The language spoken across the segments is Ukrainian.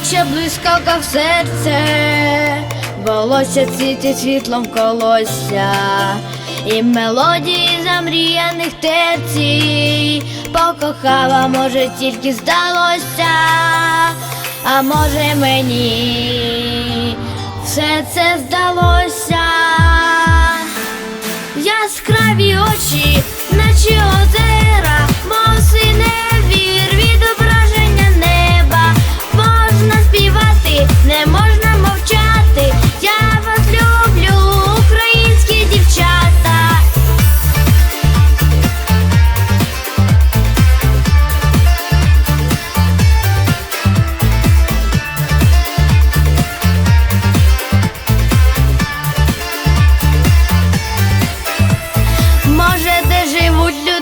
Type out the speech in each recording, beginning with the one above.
наче блискавка в серце, волосся цвіти світлом колосся, і мелодії замріяних терцій покохала, може, тільки здалося, а може мені все це здалося. Яскраві очі,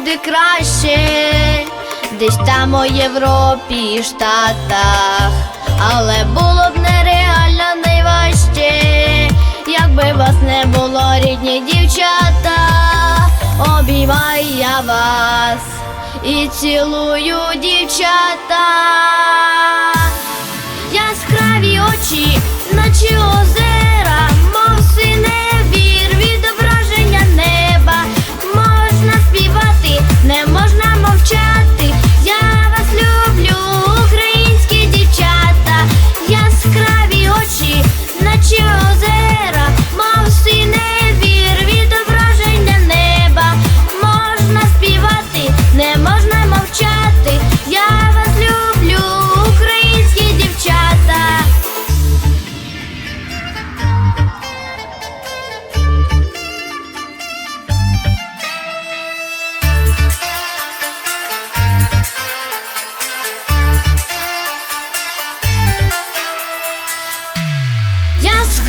люди краще, десь там у Європі і Штатах, але було б нереально найважче, якби вас не було, рідні дівчата, обіймаю я вас і цілую дівчата.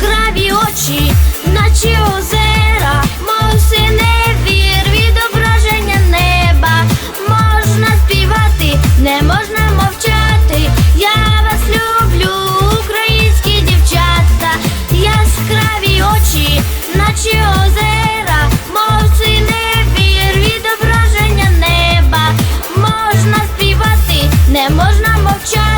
Яскраві очі, наче озера, мов синевір, відображення неба. Можна співати, не можна мовчати. Я вас люблю, українські дівчата. Яскраві очі, наче озера, мов синевір, відображення неба. Можна співати, не можна мовчати.